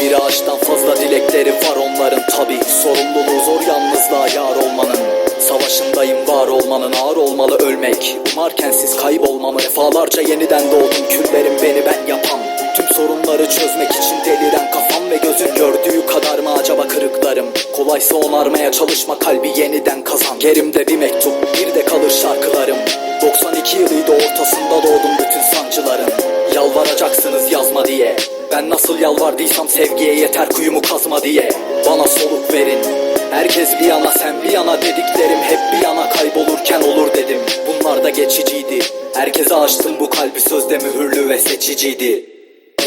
Bir ağaçtan fazla dilekleri var onların tabi Sorumluluğu zor yalnızlığa yar olmanın. Savaşındayım var olmanın ağır olmalı ölmek. Umarken siz kaybolmamı defalarca yeniden doğdum. Küllerim beni ben yapan. Tüm sorunları çözmek için deliren kafam ve gözün gördüğü kadar mı acaba kırıklarım? Kolaysa onarmaya çalışma kalbi yeniden kazan. Yerimde bir mektup bir de kalır şarkılarım. 92 yılıydı ortasında doğdum bütün sancıların Yalvaracaksınız yazma diye. Ben nasıl yalvardıysam sevgiye yeter kuyumu kazma diye. Bana soluk verin. Herkes bir yana sen bir yana dediklerim Hep bir yana kaybolurken olur dedim. Bunlar da geçiciydi. Herkese açtım bu kalbi sözde mühürlü ve seçiciydi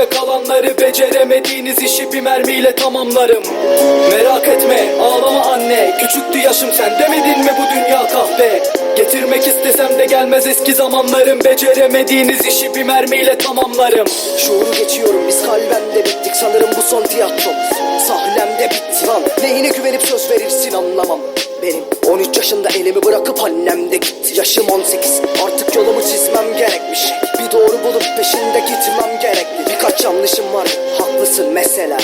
içimde kalanları Beceremediğiniz işi bir mermiyle tamamlarım. Merak etme ağlama anne. Küçüktü yaşım sen demedin mi bu dünya kahpe? Getirmek istesem de gelmez eski zamanlarım. Beceremediğiniz işi bir mermiyle tamamlarım. Şuuru geçiyorum biz kalben de bittik. Sanırım bu son tiyatro. Sahnemde bitti lan. Neyine güvenip söz verirsin anlamam. Benim 13 yaşında elimi bırakıp annem de gitti. Yaşım 18 artık yanlışım var? Haklısın mesela.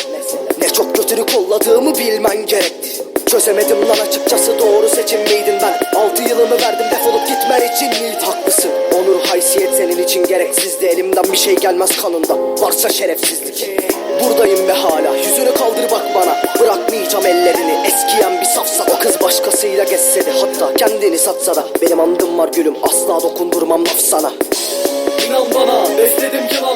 Ne çok götünü kolladığımı bilmen gerekti Çözemedim lan açıkçası doğru seçim miydin ben? Altı yılımı verdim defolup gitmen için miydi haklısın. Onur haysiyet senin için gereksizdi. Elimden bir şey gelmez kanında. Varsa şerefsizlik. Buradayım ve hala. Yüzünü kaldır bak bana. Bırakmayacağım ellerini. Eskiyen bir safsa O kız başkasıyla gezse de hatta kendini satsa da. Benim andım var gülüm. Asla dokundurmam laf sana. İnan bana. Besledim yılanları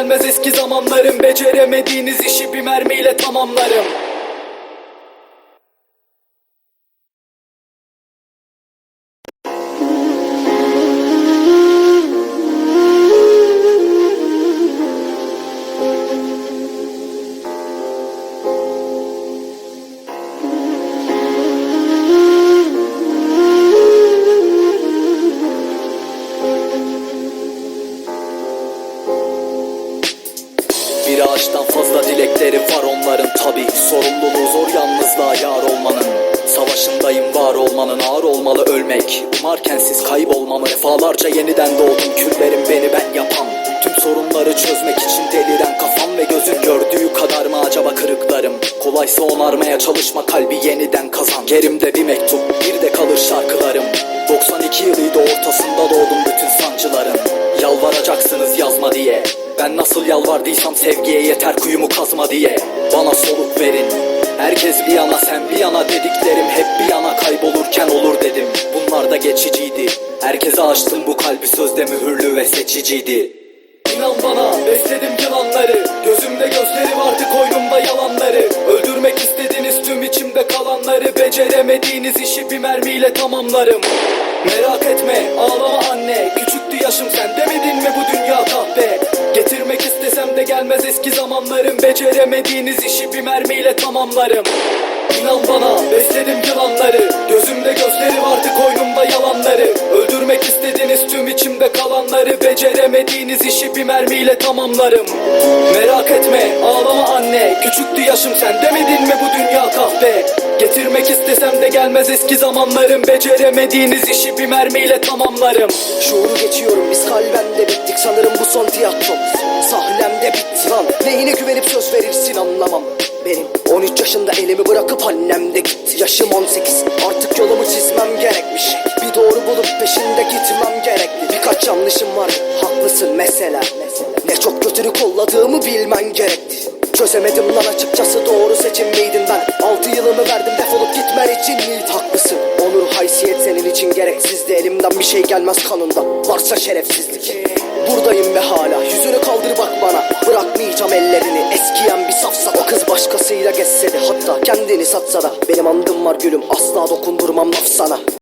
gelmez eski zamanlarım. Beceremediğiniz işi bir mermiyle tamamlarım Bir ağaçtan fazla dilekleri var onların. Tabi Sorumluluğu zor yalnızlığa yar olmanın. Savaşındayım var olmanın ağır olmalı ölmek. Umarken siz kaybolmamı Defalarca yeniden doğdum. Küllerim beni ben yapan. Tüm sorunları çözmek için deliren kafam Ve gözün gördüğü kadar mı acaba kırıklarım? Kolaysa onarmaya çalışma kalbi yeniden kazan. Gerimde bir mektup bir de kalır şarkılarım. 92 yılıydı ortasında doğdum bütün sancıların Ben nasıl yalvardıysam sevgiye yeter kuyumu kazma diye. Bana soluk verin. Herkes bir yana sen bir yana dediklerim Hep bir yana. Kaybolurken olur dedim. Bunlar da geçiciydi. Herkese açtım bu kalbi sözde mühürlü ve seçiciydi. İnan bana besledim yılanları. Gözümde gözleri vardı koynumda yalanları. Öldürmek Beceremediğiniz işi bir mermiyle tamamlarım. Merak etme ağlama anne. Küçüktü yaşım sen demedin mi bu dünya kahpe? Getirmek istesem de gelmez eski zamanlarım. Beceremediğiniz işi bir mermiyle tamamlarım İnan bana besledim yılanları. Gözümde gözleri vardı koynumda yalanları. Öldürmek istediğiniz tüm içimde kalanları. Beceremediğiniz işi bir mermiyle tamamlarım. Merak etme ağlama anne. Küçüktü yaşım sen demedin mi bu dünya kahpe? Getirmek istesem de gelmez eski zamanlarım. Beceremediğiniz işi bir mermiyle tamamlarım. Şuuru geçiyorum biz kalben de bittik. Sanırım bu son tiyatro. Sahnemde bitti lan Neyine güvenip söz verirsin anlamam benim 13 yaşında elimi bırakıp annem de gitti. Yaşım 18 artık yolumu çizmem gerekmiş. Bir doğru bulup peşinde gitmem gerekli. Birkaç yanlışım var. Haklısın mesela. Ne çok kötülük kolladığımı bilmen gerekti. Çözemedim lan açıkçası. Doğru seçim miydim ben? Altı yılımı verdim. Defolup gitmen için miydi haklısın. Onur haysiyet senin için gereksizdi. Elimden bir şey gelmez kanunda varsa şerefsizlik. Başkasıyla gezse de hatta kendini satsa da Benim andım var gülüm asla dokundurmam laf sana